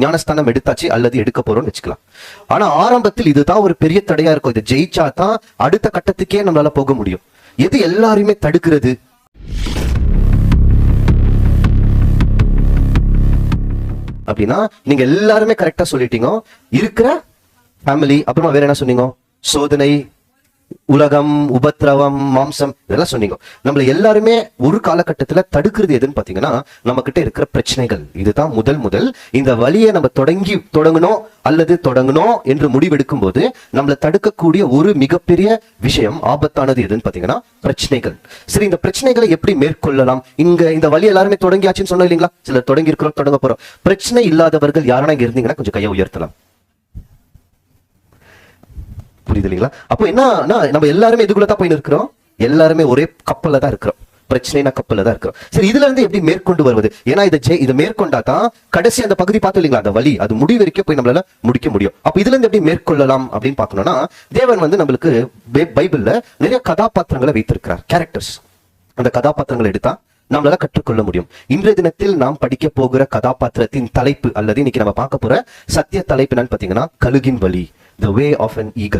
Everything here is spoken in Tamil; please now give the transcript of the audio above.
ஞானஸ்தானம் எடுத்தாச்சு அல்லது எடுக்க போறோம்னு வச்சுக்கலாம். ஆனா ஆரம்பத்தில் இதுதான் ஒரு பெரிய தடையா இருக்கும். இது ஜெயிச்சா தான் அடுத்த கட்டத்துக்கே நம்மளால போக முடியும். எது எல்லாரையுமே தடுக்கிறது? அப்படின்னா நீங்க எல்லாருமே கரெக்டா சொல்லிட்டீங்க. இருக்கிற ஃபேமிலி அப்புறமா வேற என்ன சொன்னீங்க? சோதனை உலகம் உபத்திரவம் மாம்சம் இதெல்லாம் சொன்னீங்க. நம்மள எல்லாருமே ஒரு காலகட்டத்துல தடுக்கிறது எதுன்னு பாத்தீங்கன்னா நம்ம கிட்ட இருக்கிற பிரச்சனைகள். இதுதான் முதல் முதல். இந்த வழியை நம்ம தொடங்கி தொடங்கணும் அல்லது தொடங்கணும் என்று முடிவெடுக்கும் போது நம்மள தடுக்கக்கூடிய ஒரு மிகப்பெரிய விஷயம் ஆபத்தானது எதுன்னு பாத்தீங்கன்னா பிரச்சனைகள். சரி இந்த பிரச்சனைகளை எப்படி மேற்கொள்ளலாம்? இங்க இந்த வழி எல்லாருமே தொடங்கியாச்சுன்னு சொன்னோம் இல்லைங்களா? சிலர் தொடங்கி இருக்கிறோம் தொடங்க போறோம். பிரச்சனை இல்லாதவர்கள் யாரா இங்க இருந்தீங்கன்னா கொஞ்சம் கையை உயர்த்தலாம். புரியுது இல்லைங்களா? அப்போ என்ன நம்ம எல்லாருமே இதுக்குள்ள தான் போய் இருக்கிறோம் எல்லாருமே ஒரே கப்பல்ல தான் இருக்கிறோம். பிரச்சனைனா கப்பல்ல தான் இருக்கிறோம். சரி இதுல இருந்து எப்படி மேற்கொண்டு வருவது? ஏன்னா இதை ஜெய் இதை மேற்கொண்டா தான் கடைசி அந்த பகுதி பார்த்தோம் இல்லைங்களா? அந்த வழி அது முடிவு வரைக்கும் போய் நம்மளால முடிக்க முடியும். அப்ப இதுல இருந்து எப்படி மேற்கொள்ளலாம் அப்படின்னு பார்க்கணும்னா தேவன் வந்து நம்மளுக்கு பைபிள்ல நிறைய கதாபாத்திரங்களை வைத்திருக்கிறார் கேரக்டர்ஸ் அந்த கதாபாத்திரங்களை எடுத்தா நம்மளால கற்றுக்கொள்ள முடியும். இன்றைய தினத்தில் நாம் படிக்க போகிற கதாபாத்திரத்தின் தலைப்பு அல்லது இன்னைக்கு நம்ம பார்க்க போற சத்திய தலைப்பு என்னன்னு பாத்தீங்கன்னா கழுகின் வழி the way of an eagle